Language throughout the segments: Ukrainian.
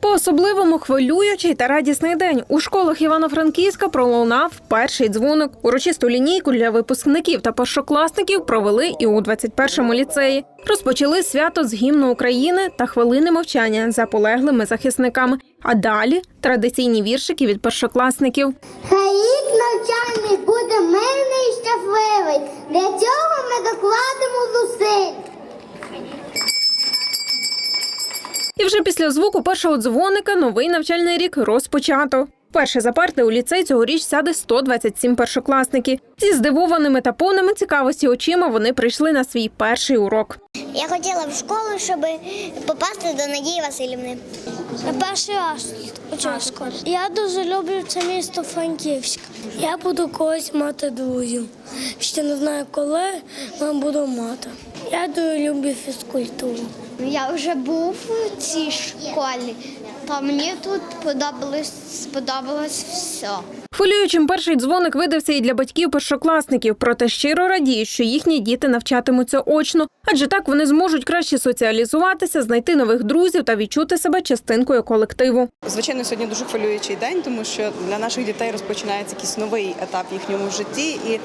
По особливому хвилюючий та радісний день у школах Івано-Франківська пролунав перший дзвоник. Урочисту лінійку для випускників та першокласників провели і у 21-му ліцеї. Розпочали свято з гімну України та хвилини мовчання за полеглими захисниками. А далі традиційні віршики від першокласників. Хай рік навчальний буде мирний і щасливий. Для цього ми докладемо І вже після звуку першого дзвоника новий навчальний рік розпочато. Перше за парти у ліцей цьогоріч сяде 127 першокласників. Зі здивованими та повними цікавості очима вони прийшли на свій перший урок. Я хотіла в школу, щоб попасти до Надії Васильівни. Я перший раз учусь. Я дуже люблю це місто Франківськ. Я буду колись мати друзів. Ще не знаю коли, але буду мати. Я дуже люблю фізкультуру. Я вже був у цій школі, та мені тут подобалось, сподобалось все. Хвилюючим перший дзвоник видався і для батьків першокласників, проте щиро радіють, що їхні діти навчатимуться очно, адже так вони зможуть краще соціалізуватися, знайти нових друзів та відчути себе частинкою колективу. Звичайно, сьогодні дуже хвилюючий день, тому що для наших дітей розпочинається якийсь новий етап в їхньому житті, і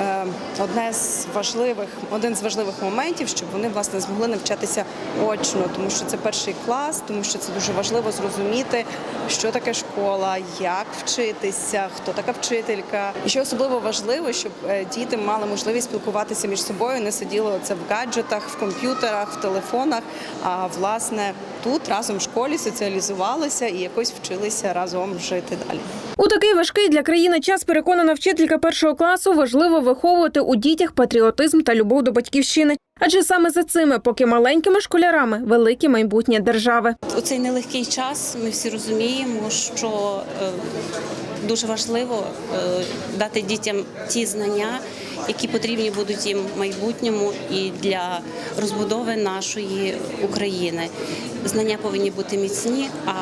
е, одне з важливих, один з важливих моментів, щоб вони власне змогли навчатися очно, тому що це перший клас, тому що це дуже важливо зрозуміти, що таке школа, як вчитися, хто така вчителька. І що особливо важливо, щоб е, діти мали можливість спілкуватися між собою, не сиділи це в гаджетах, в комп'ютерах, в телефонах. А власне тут разом в школі соціалізувалися і якось вчилися разом жити далі. У такий важкий для країни час переконана вчителька першого класу важливо виховувати у дітях патріотизм та любов до батьківщини. Адже саме за цими, поки маленькими школярами, велике майбутнє держави. У цей нелегкий час ми всі розуміємо, що е, дуже важливо е, дати дітям ті знання, які потрібні будуть їм в майбутньому і для розбудови нашої України. Знання повинні бути міцні, а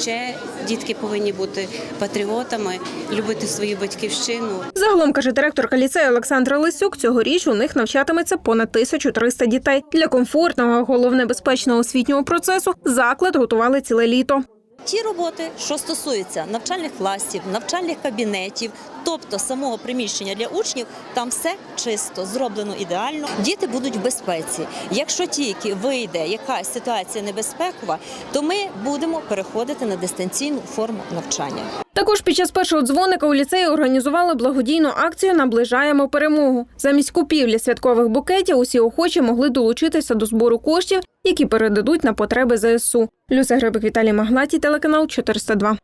ще дітки повинні бути патріотами, любити свою батьківщину, Загалом каже директорка ліцею Олександра Лисюк, цьогоріч у них навчатиметься понад 1300 дітей. Для комфортного, головне безпечного освітнього процесу заклад готували ціле літо. Ті роботи, що стосуються навчальних класів, навчальних кабінетів, тобто самого приміщення для учнів, там все чисто, зроблено ідеально. Діти будуть в безпеці. Якщо тільки вийде якась ситуація небезпекова, то ми будемо переходити на дистанційну форму навчання. Також під час першого дзвоника у ліцеї організували благодійну акцію Наближаємо перемогу. Замість купівлі святкових букетів усі охочі могли долучитися до збору коштів, які передадуть на потреби ЗСУ. Люся Грибик, Віталій Маглаті, телеканал 402.